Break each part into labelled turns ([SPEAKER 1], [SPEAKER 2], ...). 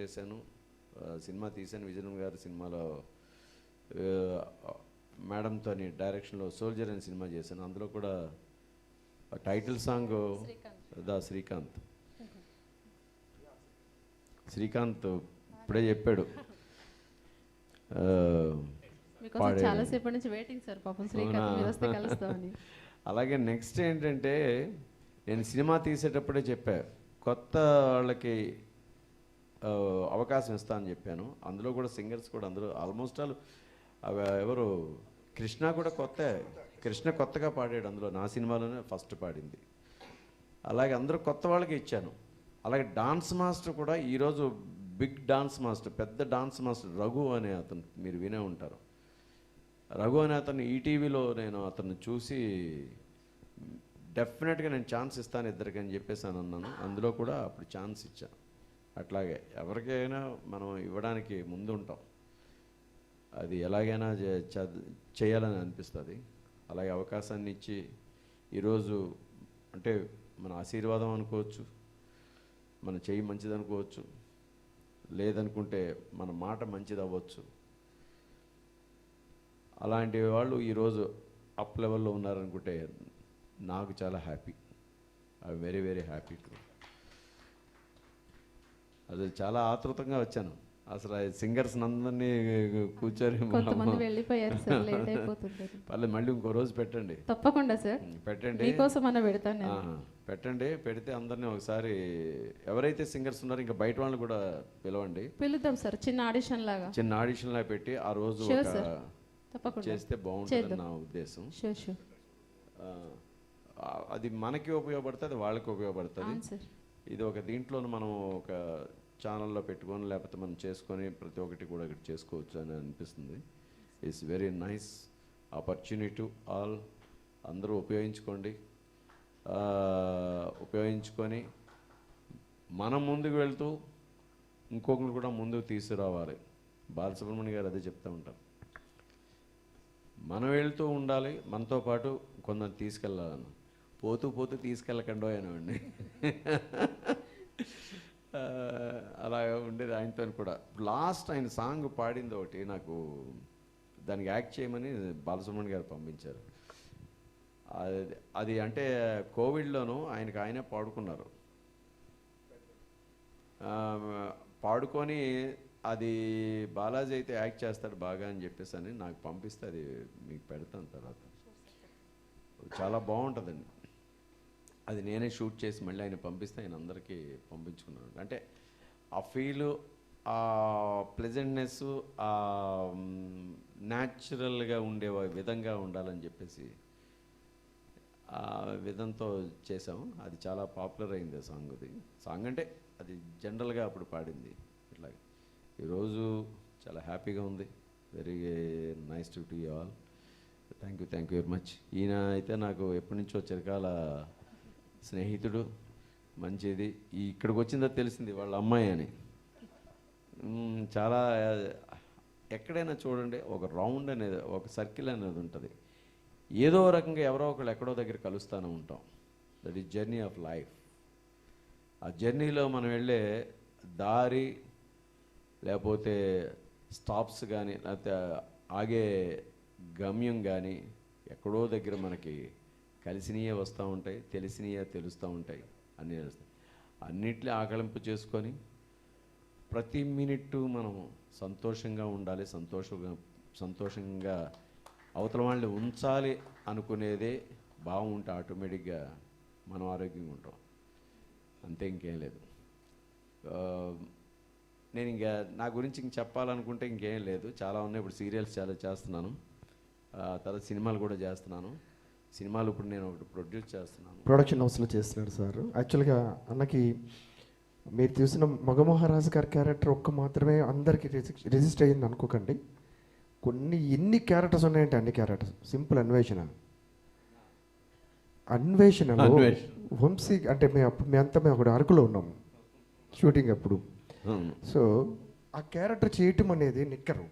[SPEAKER 1] చేశాను సినిమా తీశాను. విజయన్ గారి సినిమాలో మేడంతో డైరెక్షన్లో సోల్జర్ అనే సినిమా చేశాను. అందులో కూడా టైటిల్ సాంగ్ దా శ్రీకాంత్. శ్రీకాంత్ ఇప్పుడే చెప్పాడు.
[SPEAKER 2] నుంచి వెయిటింగ్ సార్ పాపం శ్రీకాంత్
[SPEAKER 1] అలాగే నెక్స్ట్ ఏంటంటే నేను సినిమా తీసేటప్పుడే చెప్పా కొత్త వాళ్ళకి అవకాశం ఇస్తాను అని చెప్పాను. అందులో కూడా సింగర్స్ కూడా అందరూ ఆల్మోస్ట్ ఆల్ ఎవరు కృష్ణ కూడా కొత్త కృష్ణ కొత్తగా పాడాడు అందులో. నా సినిమాలోనే ఫస్ట్ పాడింది. అలాగే అందరూ కొత్త వాళ్ళకి ఇచ్చాను. అలాగే డాన్స్ మాస్టర్ కూడా ఈరోజు బిగ్ డాన్స్ మాస్టర్ పెద్ద డాన్స్ మాస్టర్ రఘు అనే అతను మీరు వినే ఉంటారు. రఘు అనే అతను ఈటీవీలో నేను అతను చూసి డెఫినెట్గా నేను ఛాన్స్ ఇస్తాను ఇద్దరికి అని చెప్పేసి అని అన్నాను. అందులో కూడా అప్పుడు ఛాన్స్ ఇచ్చాను. అట్లాగే ఎవరికైనా మనం ఇవ్వడానికి ముందు ఉంటాం అది ఎలాగైనా చేయాలని అనిపిస్తుంది. అలాగే అవకాశాన్ని ఇచ్చి ఈరోజు అంటే మన ఆశీర్వాదం అనుకోవచ్చు మన చెయ్యి మంచిది అనుకోవచ్చు లేదనుకుంటే మన మాట మంచిది అవ్వచ్చు అలాంటి వాళ్ళు ఈరోజు అప్ లెవెల్లో ఉన్నారనుకుంటే నాకు చాలా happy. I very very happy to అది చాలా ఆతృతంగా వచ్చాను. అసలు సింగర్స్ అందరినీ కూర్చొని పర్లేదు మళ్ళీ ఇంకో రోజు పెట్టండి.
[SPEAKER 2] తప్పకుండా సార్.
[SPEAKER 1] పెట్టండి.
[SPEAKER 2] మీకోసం పెడతాను.
[SPEAKER 1] పెట్టండి పెడితే అందరినీ ఒకసారి ఎవరైతే సింగర్స్ ఉన్నారో ఇంకా బయట వాళ్ళని కూడా పిలవండి.
[SPEAKER 2] పిలుద్దాం సార్ చిన్న ఆడిషన్ లాగా.
[SPEAKER 1] చిన్న ఆడిషన్ లా పెట్టి ఆ రోజు చేస్తే బాగుంటుంది నా ఉద్దేశం. అది మనకి ఉపయోగపడుతుంది వాళ్ళకి ఉపయోగపడుతుంది. ఇది ఒక దీంట్లో మనం ఒక ఛానల్లో పెట్టుకొని లేకపోతే మనం చేసుకొని ప్రతి ఒక్కటి కూడా ఇక్కడ చేసుకోవచ్చు అని అనిపిస్తుంది. It's very nice opportunity all అందరూ ఉపయోగించుకోండి. ఉపయోగించుకొని మనం ముందుకు వెళ్తూ ఇంకొకరు కూడా ముందుకు తీసుకురావాలి. బాలసుబ్రహ్మణ్య గారు అదే చెప్తూ ఉంటారు. మనం వెళ్తూ ఉండాలి మనతో పాటు కొందరు తీసుకెళ్ళాలని. పోతూ పోతూ తీసుకెళ్ళకండో అనేవాడిని అలా ఉండేది ఆయనతో కూడా. లాస్ట్ ఆయన సాంగ్ పాడింది ఒకటి నాకు దానికి యాక్ట్ చేయమని బాలసుబ్రహ్మణ్య గారు పంపించారు. అది అది అంటే కోవిడ్లోనూ ఆయనకు ఆయనే పాడుకున్నారు. పాడుకొని అది బాలాజీ అయితే యాక్ట్ చేస్తాడు బాగా అని చెప్పేసి అని నాకు పంపిస్తే అది మీకు పెడతాను తర్వాత. చాలా బాగుంటుందండి. అది నేనే షూట్ చేసి మళ్ళీ ఆయన పంపిస్తే ఆయన అందరికీ పంపించుకున్నాను అంటే ఆ ఫీలు ఆ ప్లెజెంట్నెస్ ఆ న్యాచురల్గా ఉండే విధంగా ఉండాలని చెప్పేసి ఆ విధంతో చేసాము అది చాలా పాపులర్ అయింది ఆ సాంగ్ అది సాంగ్ అంటే అది జనరల్గా అప్పుడు పాడింది. ఇట్లా ఈరోజు చాలా హ్యాపీగా ఉంది. Very nice to to all thank you thank you very much ఈయన అయితే నాకు ఎప్పటి నుంచో చిరకాల స్నేహితుడు మంచిది. ఇక్కడికి వచ్చిందో తెలిసింది వాళ్ళ అమ్మాయి అని. చాలా ఎక్కడైనా చూడండి ఒక రౌండ్ అనేది ఒక సర్కిల్ అనేది ఉంటుంది. ఏదో రకంగా ఎవరో ఒకళ్ళు ఎక్కడో దగ్గర కలుస్తూనే ఉంటాం. That is journey of life ఆ జర్నీలో మనం వెళ్ళే దారి లేకపోతే స్టాప్స్ కానీ లేకపోతే ఆగే గమ్యం కానీ ఎక్కడో దగ్గర మనకి కలిసినయే వస్తూ ఉంటాయి తెలిసినయే తెలుస్తూ ఉంటాయి. అన్నీ తెలుస్తాయి. అన్నిట్లో ఆకలింపు చేసుకొని ప్రతి మినిట్ మనం సంతోషంగా ఉండాలి సంతోషంగా సంతోషంగా అవతల వాళ్ళని ఉంచాలి అనుకునేదే బాగుంటే ఆటోమేటిక్గా మనం ఆరోగ్యంగా ఉంటాం. అంతే ఇంకేం లేదు. నేను ఇంకా నా గురించి ఇంక చెప్పాలనుకుంటే ఇంకేం లేదు. చాలా ఉన్నాయి. ఇప్పుడు సీరియల్స్ చాలా చేస్తున్నాను. తర్వాత సినిమాలు కూడా చేస్తున్నాను. సినిమాలు ఇప్పుడు నేను ఒకటి ప్రొడ్యూస్ చేస్తున్నాను.
[SPEAKER 3] ప్రొడక్షన్ హౌస్లో చేస్తున్నాడు సార్. యాక్చువల్గా అన్నకి మీరు చూసిన మగమహారాజు గారి క్యారెక్టర్ ఒక్క మాత్రమే అందరికీ రిజిస్టర్ అయ్యింది అనుకోకండి. కొన్ని ఎన్ని క్యారెక్టర్స్ ఉన్నాయంటే అన్ని క్యారెక్టర్స్ సింపుల్ అన్వేషణ. అన్వేషణలో
[SPEAKER 1] అన్వేషణ.
[SPEAKER 3] వంశీ అంటే మేము అప్పుడు మేమంతా మేము అక్కడ అరకులో ఉన్నాము షూటింగ్ అప్పుడు. సో ఆ క్యారెక్టర్ చేయటం అనేది నిక్కరు.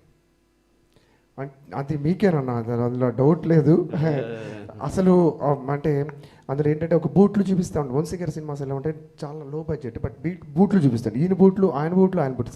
[SPEAKER 3] అది మీకేనన్నా అది అందులో డౌట్ లేదు. అసలు అంటే అందరు ఏంటంటే ఒక బూట్లు చూపిస్తా ఉంటాం వంశీ సినిమాస్ ఎలా ఉంటాయి? చాలా లో బడ్జెట్ బట్ బీట్ బూట్లు చూపిస్తాడు. ఈయన బూట్లు ఆయన బూట్లు ఆయన బూట్లు.